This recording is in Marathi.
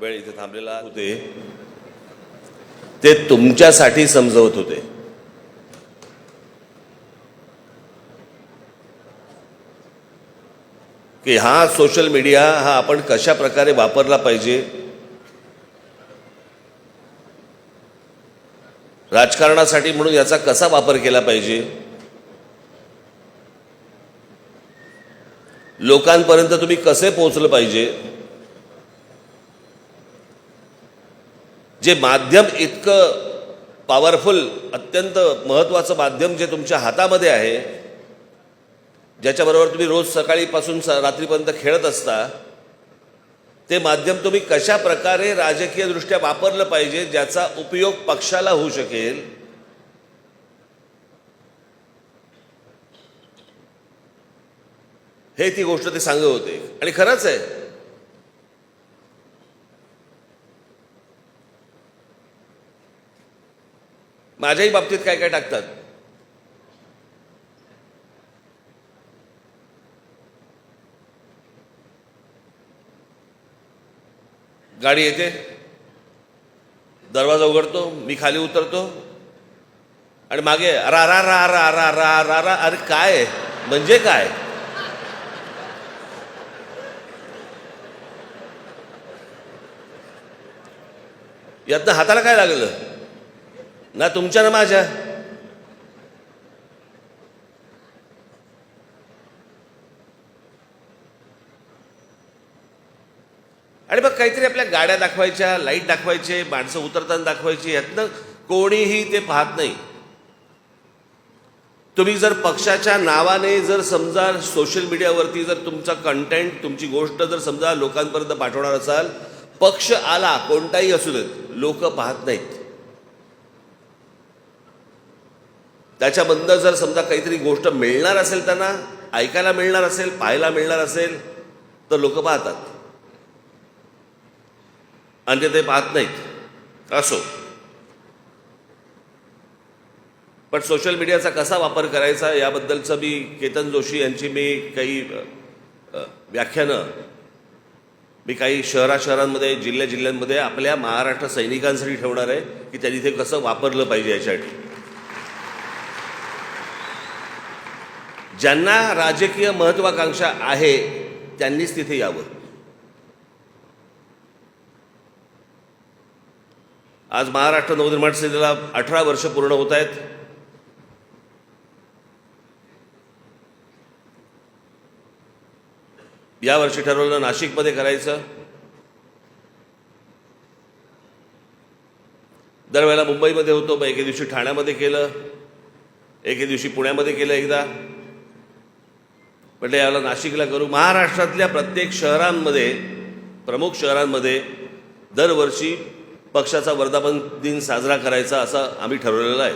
वेळ इथे थांबलेला होते. ते तुमच्यासाठी समजवत होते. की हा सोशल मीडिया हा आपण कशा प्रकारे वापरला पाहिजे? राजकारणासाठी म्हणून याचा कसा वापर केला पाहिजे? लोकांपर्यंत तुम्ही कसे पोहोचलं पाहिजे? जे माध्यम इतकं पॉवरफुल अत्यंत महत्त्वाचं माध्यम जे तुमच्या हातामध्ये आहे ज्याच्याबरोबर तुम्ही रोज सकाळीपासून स रात्रीपर्यंत खेळत असता ते माध्यम तुम्ही कशा प्रकारे राजकीयदृष्ट्या वापरलं पाहिजे ज्याचा उपयोग पक्षाला होऊ शकेल? हे ती गोष्ट ते सांगत होते. आणि खरंच आहे माझ्याही बाबतीत काय काय टाकतात? गाडी येते दरवाजा उघडतो मी खाली उतरतो आणि मागे रा रा रा रा रा रा रा रा अरे काय? म्हणजे काय? यातनं हाताला काय लागलं? ना तुमच्या ना माझ्या. आणि मग काहीतरी आपल्या गाड्या दाखवायच्या लाइट दाखवायचे माणसं उतरताना दाखवायची यातनं कोणीही ते पाहत नाही. तुम्ही जर पक्षाच्या नावाने जर समजा सोशल मीडियावरती जर तुमचा कंटेंट तुमची गोष्ट जर समजा लोकांपर्यंत पाठवणार असाल पक्ष आला कोणताही असू देत लोक पाहत नाहीत. त्याच्याबद्दल जर समजा काहीतरी गोष्ट मिळणार असेल त्यांना ऐकायला मिळणार असेल पाहायला मिळणार असेल तर लोक पाहतात. आणि ते पाहत नाहीत. असो. पण सोशल मीडियाचा कसा वापर करायचा याबद्दलचं मी केतन जोशी यांची मी काही व्याख्यानं मी काही शहरा शहरांमध्ये जिल्ह्या जिल्ह्यांमध्ये आपल्या महाराष्ट्र सैनिकांसाठी ठेवणार आहे की त्यांनी ते कसं वापरलं पाहिजे यासाठी ज्यांना राजकीय महत्वाकांक्षा आहे त्यांनीच तिथे यावं. आज महाराष्ट्र नवनिर्माण सेनेला अठरा वर्ष पूर्ण होत आहेत. या वर्षी ठरवलं नाशिकमध्ये करायचं. दरवेळेला मुंबईमध्ये होतो मग एके दिवशी ठाण्यामध्ये केलं एके दिवशी पुण्यामध्ये केलं एकदा. म्हटलं याला नाशिकला करू. महाराष्ट्रातल्या प्रत्येक शहरांमध्ये प्रमुख शहरांमध्ये दरवर्षी पक्षाचा वर्धापन दिन साजरा करायचा असं आम्ही ठरवलेलं आहे.